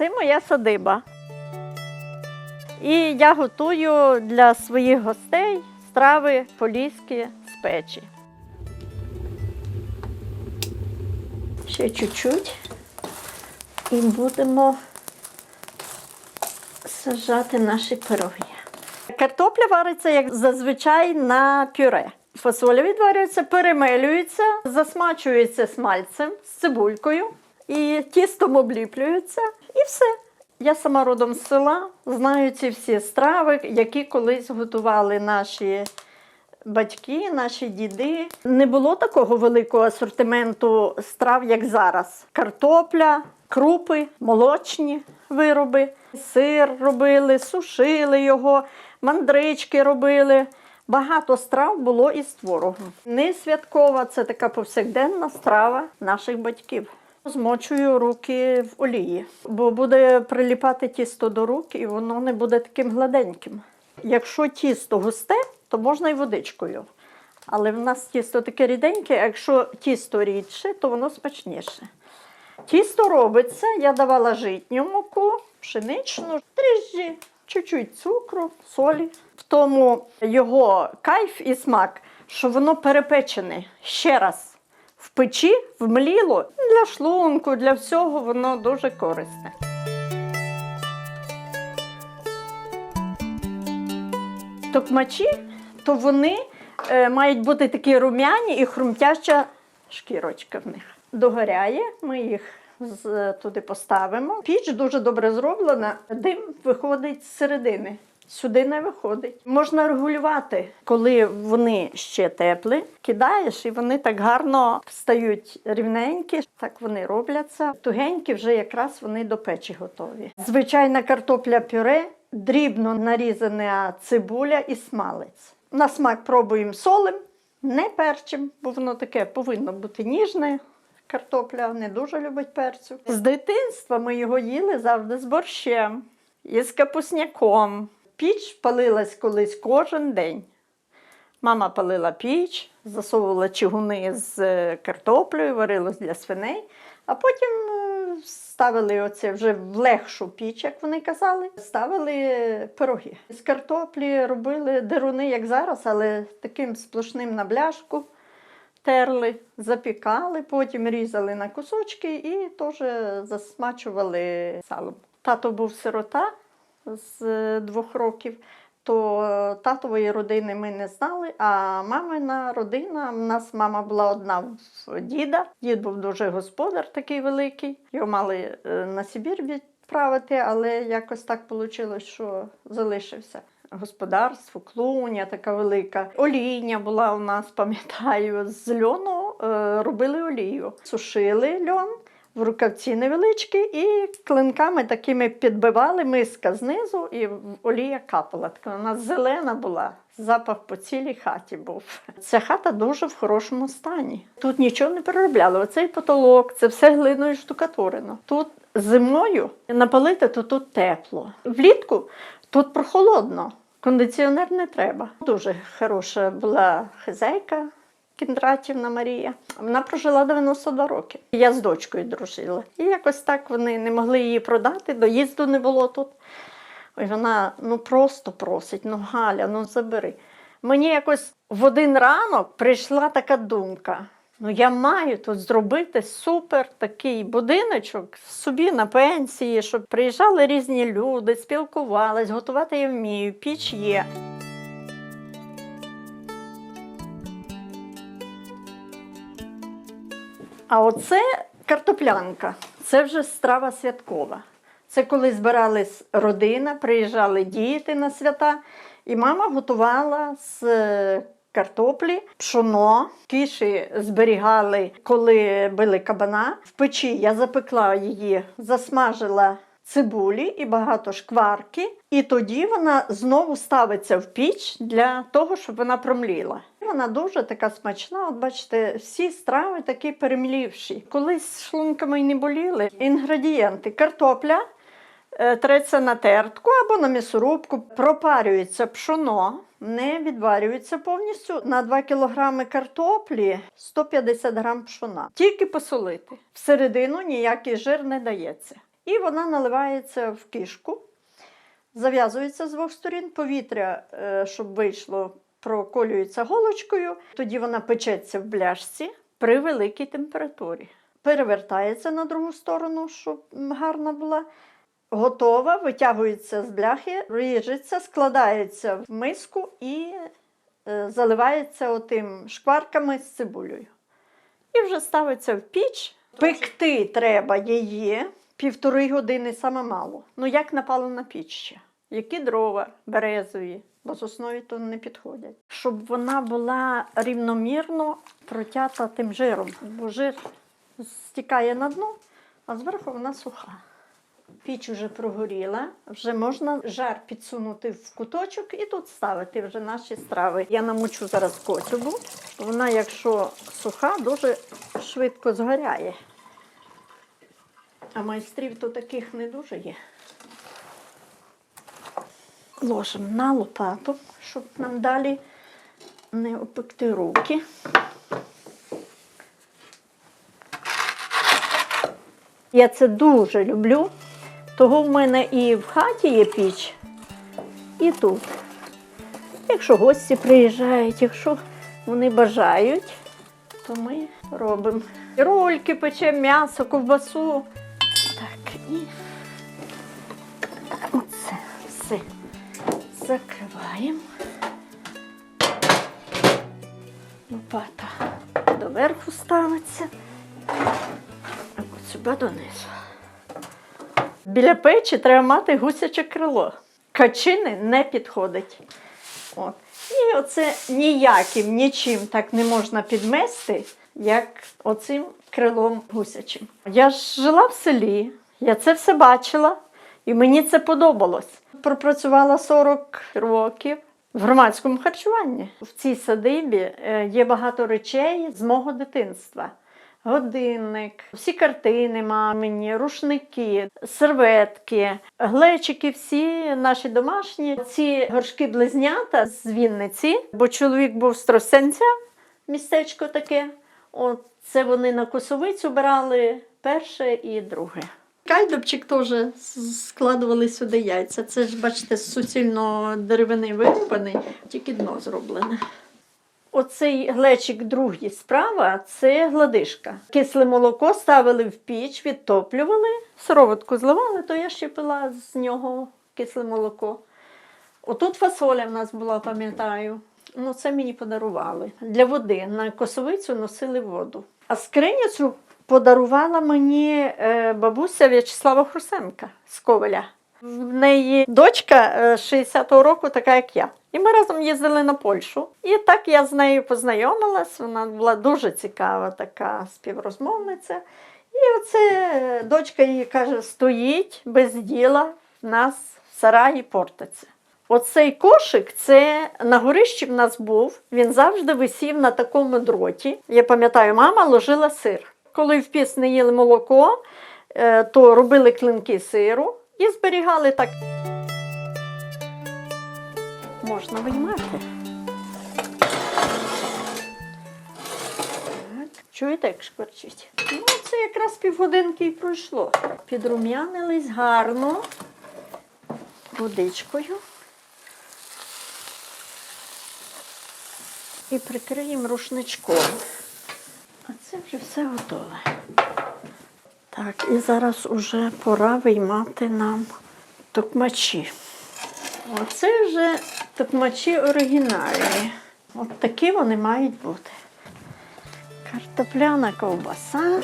Це моя садиба. І я готую для своїх гостей страви поліські з печі. Ще чуть-чуть. І будемо сажати наші пироги. Картопля вариться, як зазвичай, на пюре. Фасоля відварюється, перемелюється, засмачується смальцем з цибулькою і тістом обліплюється, і все. Я сама родом з села, знаю ці всі страви, які колись готували наші батьки, наші діди. Не було такого великого асортименту страв, як зараз. Картопля, крупи, молочні вироби, сир робили, сушили його, мандрички робили. Багато страв було із творогом. Не святкова, це така повсякденна страва наших батьків. Змочую руки в олії, бо буде приліпати тісто до рук і воно не буде таким гладеньким. Якщо тісто густе, то можна і водичкою. Але в нас тісто таке ріденьке, а якщо тісто рідше, то воно смачніше. Тісто робиться, я давала житню муку, пшеничну, дріжджі, чуть-чуть цукру, солі. В тому його кайф і смак, що воно перепечене ще раз в печі, вмліло. Для шлунку, для всього воно дуже корисне. Токмачі, то вони е, мають бути такі рум'яні і хрумтяща шкірочка в них. Догоряє, ми їх туди поставимо. Піч дуже добре зроблена, дим виходить з середини. Сюди не виходить. Можна регулювати, коли вони ще теплі, кидаєш, і вони так гарно стають рівненькі. Так вони робляться. Тугенькі вже якраз вони до печі готові. Звичайна картопля пюре, дрібно нарізана цибуля і смалець. На смак пробуємо солим, не перчим, бо воно таке повинно бути ніжне. Картопля не дуже любить перцю. З дитинства ми його їли завжди з борщем і з капусняком. Піч палилась колись кожен день. Мама палила піч, засовувала чигуни з е, картоплею, варилось для свиней, а потім е, ставили оце вже в легшу піч, як вони казали, ставили пироги. З картоплі робили деруни, як зараз, але таким сплошним на бляшку терли, запікали, потім різали на кусочки і теж засмачували салом. Тато був сирота з е, двох років, то е, татової родини ми не знали, а мамина родина, в нас мама була одна в діда. Дід був дуже господар такий великий. Його мали е, на Сибір відправити, але якось так вийшло, що залишився. Господарство, клуня така велика. Олійня була у нас, пам'ятаю, з льону робили олію. Сушили льон в рукавці невеличкі і клинками такими підбивали миска знизу, і олія капала. Така нас зелена була, запах по цілій хаті був. Ця хата дуже в хорошому стані. Тут нічого не переробляли. Оцей потолок, це все глиною штукатурено. Тут зимою напалити, то тут тепло. Влітку тут прохолодно. Кондиціонер не треба. Дуже хороша була хазяйка. Кіндратівна Марія. Вона прожила 92 роки. Я з дочкою дружила. І якось так вони не могли її продати, доїзду не було тут. Ой, вона ну просто просить, ну Галя, ну забери. Мені якось в один ранок прийшла така думка. Ну, я маю тут зробити супер такий будиночок собі на пенсії, щоб приїжджали різні люди, спілкувались, готувати я вмію, піч є. А оце картоплянка. Це вже страва святкова. Це коли збирались родина, приїжджали діти на свята, і мама готувала з е, картоплі, пшоно, кіші зберігали, коли били кабана. В печі я запекла її, засмажила цибулі і багато шкварки, і тоді вона знову ставиться в піч для того, щоб вона промліла. Вона дуже така смачна. От бачите, всі страви такі перемлівші. Колись шлунками й не боліли. Інгредієнти: картопля. е, Треться на тертку або на м'ясорубку, пропарюється пшоно, не відварюється повністю. На 2 кг картоплі 150 г пшона. Тільки посолити. Всередину ніякий жир не дається. І вона наливається в кишку, зав'язується з двох сторін, повітря, е, щоб вийшло, проколюється голочкою. Тоді вона печеться в бляшці при великій температурі. Перевертається на другу сторону, щоб гарна була. Готова, витягується з бляхи, ріжеться, складається в миску і е, заливається отим шкварками з цибулею. І вже ставиться в піч. Пекти треба її півтори години саме мало. Ну як напалена піч ще. Які дрова березові, бо з основі то не підходять. Щоб вона була рівномірно протята тим жиром, бо жир стікає на дно, а зверху вона суха. Піч вже прогоріла, вже можна жар підсунути в куточок і тут ставити вже наші страви. Я намочу зараз коцюбу. Вона, якщо суха, дуже швидко згоряє. А майстрів то таких не дуже є. Ложимо на лопату, щоб нам далі не опекти руки. Я це дуже люблю. Того в мене і в хаті є піч, і тут. Якщо гості приїжджають, якщо вони бажають, то ми робимо. Рольки печемо, м'ясо, ковбасу. Так, і оце все закриваємо. Лопата доверху ставиться, а от сюди донизу. Біля печі треба мати гусяче крило. Качини не підходить. От. І оце ніяким, нічим так не можна підмести, як оцим крилом гусячим. Я ж жила в селі, я це все бачила, і мені це подобалось. Пропрацювала 40 років в громадському харчуванні. В цій садибі е, є багато речей з мого дитинства. Годинник, всі картини мамині, рушники, серветки, глечики, всі наші домашні. Ці горшки близнята з Вінниці, бо чоловік був з Тростянця, містечко таке. От це вони на косовицю брали перше і друге. Кайдобчик теж складували сюди яйця. Це ж, бачите, суцільно деревини вирубаний, тільки дно зроблене. Оцей глечик другий справа це гладишка. Кисле молоко ставили в піч, відтоплювали, сироватку зливали, то я ще пила з нього кисле молоко. Отут фасоля в нас була, пам'ятаю. Ну, це мені подарували. Для води на косовицю носили воду. А скриню цю подарувала мені е, бабуся В'ячеслава Хрусенка з Ковеля. В неї дочка е, 60-го року, така як я. І ми разом їздили на Польщу. І так я з нею познайомилась. Вона була дуже цікава, така співрозмовниця. І оце е, дочка її каже: стоїть без діла, в нас в сараї портиться. Оцей кошик, це на горищі в нас був. Він завжди висів на такому дроті. Я пам'ятаю, мама ложила сир. Коли в піс не їли молоко, е, то робили клинки сиру і зберігали так. Можна виймати. Чуєте, як шкварчить? Ну, це якраз півгодинки і пройшло. Підрум'янились гарно водичкою. І прикриємо рушничком. Це вже все готове. Так, і зараз уже пора виймати нам токмачі. Оце вже токмачі оригінальні. От такі вони мають бути. Картопляна ковбаса.